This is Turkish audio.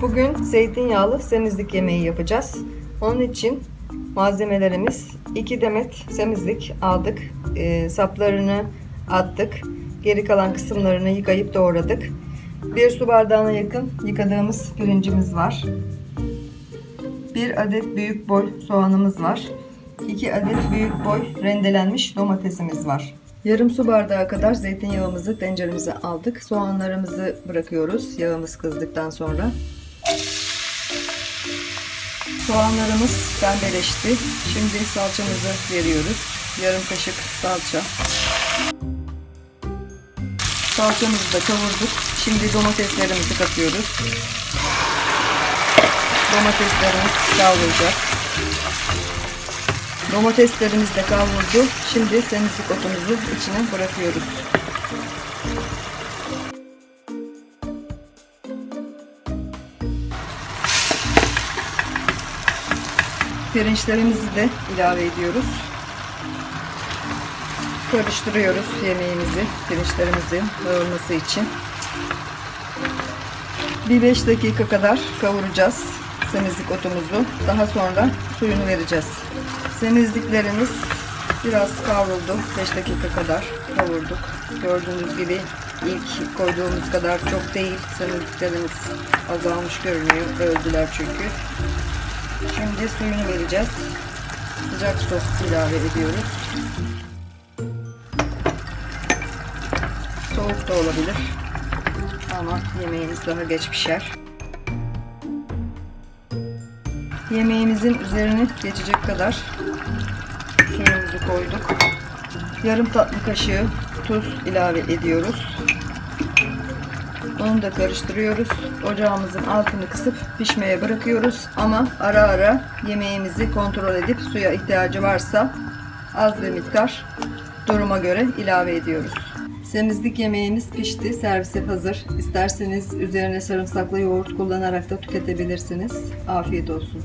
Bugün zeytinyağlı semizlik yemeği yapacağız. Onun için malzemelerimiz 2 demet semizlik aldık. Ee, saplarını attık. Geri kalan kısımlarını yıkayıp doğradık. Bir su bardağına yakın yıkadığımız pirincimiz var. Bir adet büyük boy soğanımız var. 2 adet büyük boy rendelenmiş domatesimiz var. Yarım su bardağı kadar zeytinyağımızı tenceremize aldık. Soğanlarımızı bırakıyoruz yağımız kızdıktan sonra. Soğanlarımız pembeleşti. Şimdi salçamızı veriyoruz. Yarım kaşık salça. Salçamızı da kavurduk. Şimdi domateslerimizi katıyoruz. Domateslerimiz kavrulacak. Domateslerimiz de kavruldu. Şimdi semizlik otumuzu içine bırakıyoruz. Pirinçlerimizi de ilave ediyoruz. Karıştırıyoruz yemeğimizi, pirinçlerimizin dağılması için. Bir 5 dakika kadar kavuracağız semizlik otumuzu. Daha sonra suyunu vereceğiz. Semizliklerimiz biraz kavruldu. 5 dakika kadar kavurduk. Gördüğünüz gibi ilk koyduğumuz kadar çok değil. Semizliklerimiz azalmış görünüyor. Öldüler çünkü. Şimdi suyunu vereceğiz. Sıcak su ilave ediyoruz. Soğuk da olabilir. Ama yemeğimiz daha geç pişer. Yemeğimizin üzerine geçecek kadar suyumuzu koyduk. Yarım tatlı kaşığı tuz ilave ediyoruz. Onu da karıştırıyoruz. Ocağımızın altını kısıp pişmeye bırakıyoruz. Ama ara ara yemeğimizi kontrol edip suya ihtiyacı varsa az bir miktar duruma göre ilave ediyoruz. Semizlik yemeğimiz pişti. Servise hazır. İsterseniz üzerine sarımsaklı yoğurt kullanarak da tüketebilirsiniz. Afiyet olsun.